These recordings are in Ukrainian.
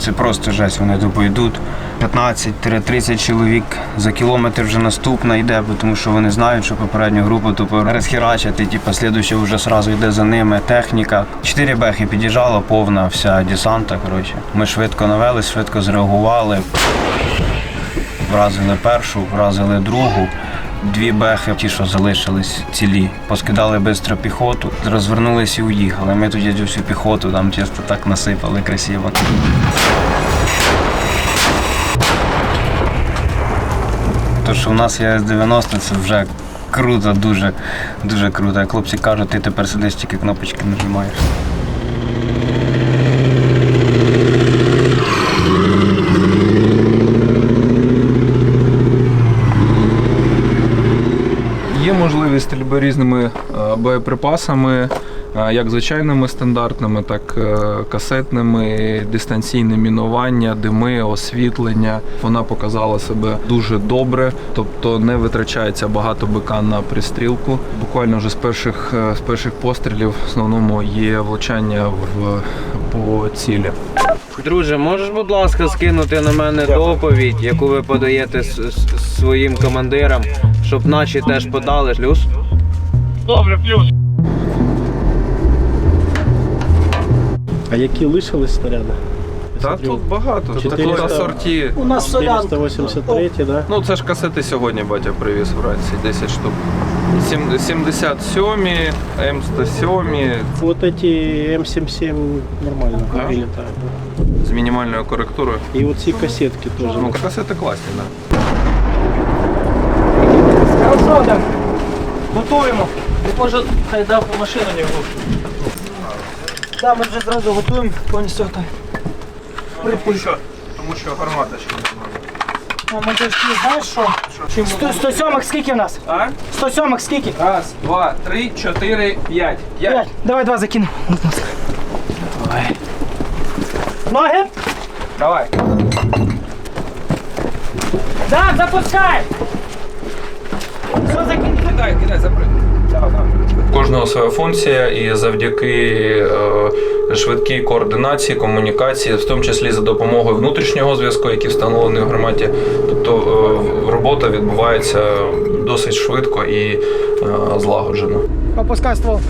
Це просто жесть, вони тупо йдуть. 15-30 чоловік за кілометр вже наступна йде, тому що вони знають, що попередню групу тупо розхерачать, і типу, слідуюча вже одразу йде за ними техніка. Чотири бехи під'їжджала, повна вся десанта. Коротше. Ми швидко навели, швидко зреагували. Вразили першу, вразили другу. Дві бехи, ті, що залишились цілі, поскидали швидко піхоту, розвернулися і уїхали. Ми тоді всю піхоту там чисто так насипали красиво. То, що в нас є С-90, це вже круто, дуже, дуже круто. Хлопці кажуть, ти тепер сидиш, тільки кнопочки нажимаєш. Є стрільби різними е, боєприпасами, е, як звичайними стандартними, так е, касетними, дистанційне мінування, дими, освітлення. Вона показала себе дуже добре, тобто не витрачається багато бика на пристрілку. Буквально вже з перших з перших пострілів в основному є влучання в по цілі. Друже, можеш, будь ласка, скинути на мене доповідь, яку ви подаєте своїм командирам, щоб наші теж подали плюс? А які лишились снаряди? Та тут багато. Тут 400. асорті. У нас солянка. 483, да? Ну, це ж касети сьогодні батя привіз вранці, 10 штук. 77, М107 Вот эти М77 нормально Да? прилетают. з мінімальною коректурою. И вот эти кассетки тоже. Ну, касети класні, так. Хорошо, так. Готуємо. Може, хай дав машину не глушу. Так, ми вже зразу готуємо повністю так. Тому що, тому що гармата ще не А ми ж знаєш що? Чим 100, 107 скільки в нас? А? 107 скільки? Раз, два, три, чотири, п'ять. П'ять. Давай два закинемо. Ноги? Давай. Так, запускай! Кидай, кидай, запрыгни. У кожного своя функція, і завдяки е, швидкій координації, комунікації, в тому числі за допомогою внутрішнього зв'язку, який встановлений в гарматі. Тобто е, робота відбувається досить швидко і е, злагоджено. Опускай ствол.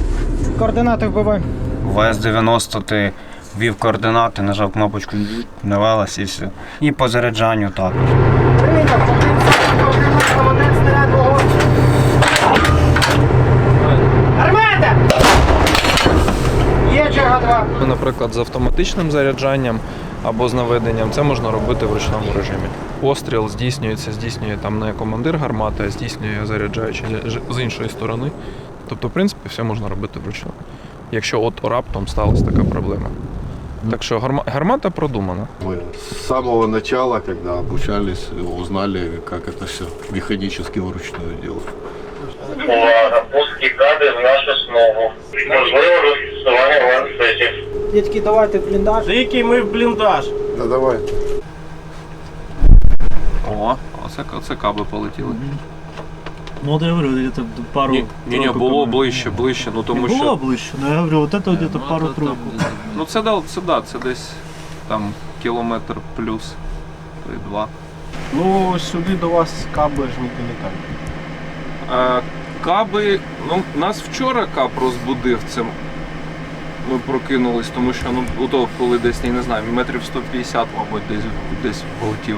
Координати вбивай. В С-90 ти ввів координати, нажав кнопочку, навелась і все. І по заряджанню також. Прийняв. Один снаряд вогонь. Армата! Є черга два. Ну, Наприклад, з автоматичним заряджанням або з наведенням це можна робити в ручному режимі. Постріл здійснюється, здійснює там не командир гармати, а здійснює заряджаючий з іншої сторони. Тобто, в принципі, все можна робити вручну. Якщо от раптом сталася така проблема. Так що гарма- гармата продумана. Мы с самого начала, когда обучались, узнали, как это все механически вручную делать. Увага, пуски кади в нашу основу. Можливо застосування ланцетів. Дітки, давайте в бліндаж. Дикий мы в блиндаж. Да давай. О, оце, оце каби полетіли. Ну вот я говорю, где-то пару... Ні, ні, було ближче, ближче. Ну тому Було що. ближче, но я говорю, вот это где-то пару тройку. Ну це дал, це да, це десь там кілометр плюс. то й два. Ну, сюди до вас каби ж не. Е, Каби, ну нас вчора кап розбудив цим. Ми прокинулись, тому що ну ото, коли десь, я не знаю, метрів 150, мабуть, десь десь полетів.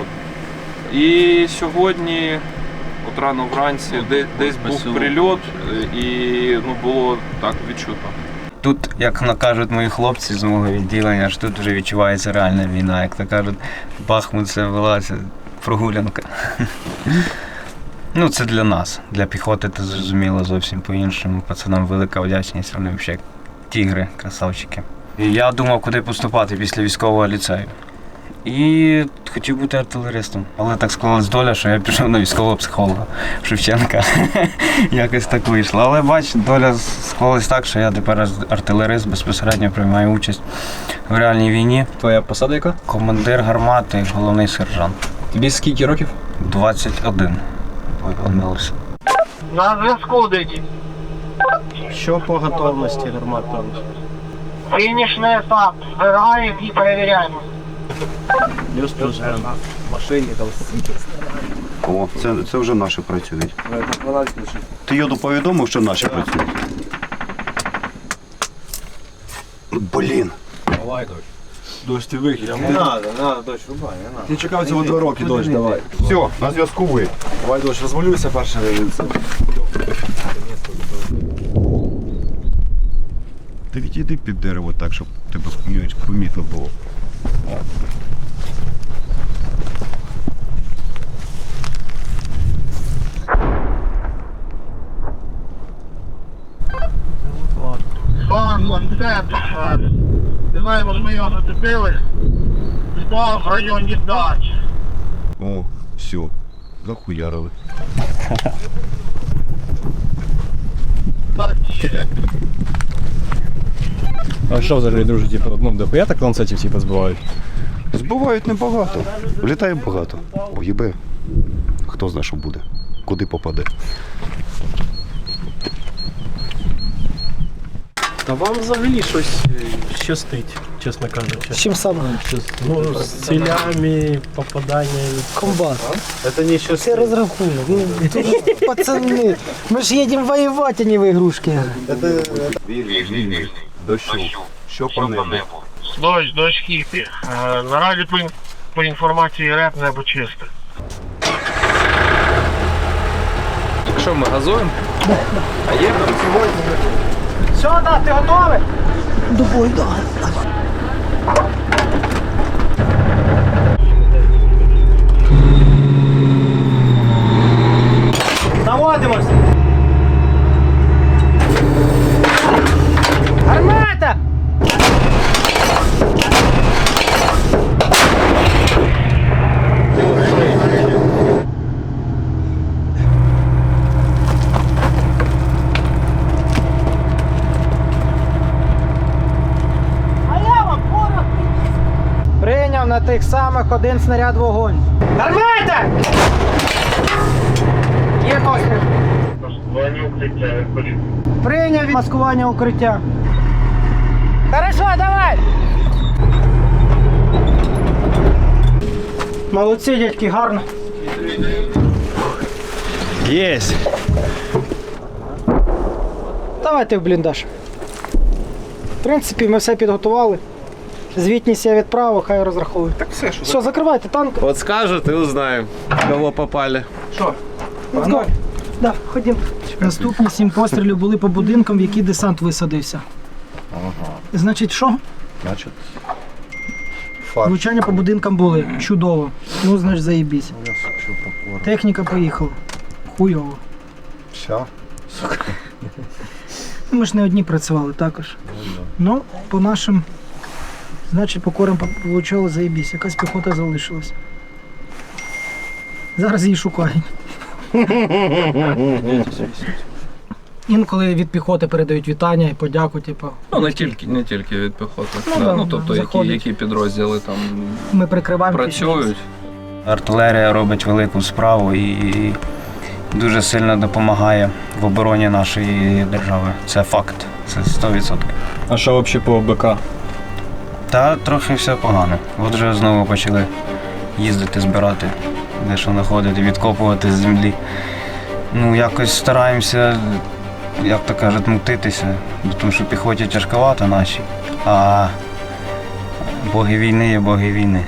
От. І сьогодні, от рано вранці, де, десь був прильот, і ну було так відчутно. Тут, як кажуть мої хлопці з мого відділення, ж тут вже відчувається реальна війна. Як то кажуть, Бахмут це була це прогулянка. Ну, це для нас. Для піхоти це зрозуміло зовсім по-іншому. Пацанам велика вдячність, вони взагалі тігри, красавчики. І я думав, куди поступати після військового ліцею. І хотів бути артилеристом. Але так склалась доля, що я пішов на військового психолога Шевченка. Якось так вийшло. Але бач, доля склалась так, що я тепер артилерист безпосередньо приймаю участь в реальній війні. Твоя посада яка? Командир гармати, головний сержант. Тобі скільки років? 21. Виповнилося. На зв'язку деякі. Що по готовності гармата? Фінішний етап. Збираємо і перевіряємо. Машині там. О, це, це вже наші працюють. Ти йоду повідомив, що наші працюють? Блін. Дощ ти вихід. Не треба, не треба дощ рубай, не треба. Ти чекав цього два роки, дощ, давай. Все, на зв'язку ви. Давай, дощ, розвалюйся перше. Ти відійди під дерево так, щоб тебе помітно було. Ми його нацепили. Впав в районі дач. О, все. Захуярили. А що взагалі, друже, типу, ну, ДП так ланцетів типу, збивають? Збивають небагато. Літає багато. О. Хто знає, що буде. Куди попаде. Та вам взагалі щось е, щастить, чесно кажучи. З чим саме? Ну, з цілями, попаданнями. Комбат. Це не що Це розрахунок. Ну, тут ж пацани. Ми ж їдемо воювати, а не в ігрушки. Дощу. Що по небу? Дощ, дощ кіпі. Е, Наразі по, ін- по інформації реп небо чисте. Що ми газуємо? А є там Все, да, ти готовий? До бою, да. Thank you. Тих самих один снаряд вогонь. Гармата! Є постріл. Маскування укриття. Прийняв маскування укриття. Хорошо, давай! Молодці, дядьки, гарно. Єсть! Давайте в бліндаж. В принципі, ми все підготували. Звітність я відправив, хай розраховують. Так все, що. Все, закривайте танк. От скажуть і узнаємо, кого попали. Let's go. Да, ходім. Наступні сім пострілів були по будинкам, в які десант висадився. Значить, що? Значить, Влучання по будинкам були. Чудово. Ну, значить, заєбісь. Техніка поїхала. Хуйово. вся. Ми ж не одні працювали також. Ну, по нашим, значить, по корам получало заєбісь. Якась піхота залишилась. Зараз її шукають. Інколи від піхоти передають вітання і подяку, типу, Ну, не тільки, не тільки від піхоти. Ну, да, да, ну, тобто, які, заходить. які підрозділи там ми прикриваємо. працюють. Артилерія робить велику справу і дуже сильно допомагає в обороні нашої держави. Це факт. Це 100%. А що взагалі по БК? Та трохи все погано. От вже знову почали їздити, збирати, де що знаходити, відкопувати з землі. Ну, якось стараємося, як то кажуть, мутитися, тому що піхоті тяжковато наші, а боги війни є боги війни.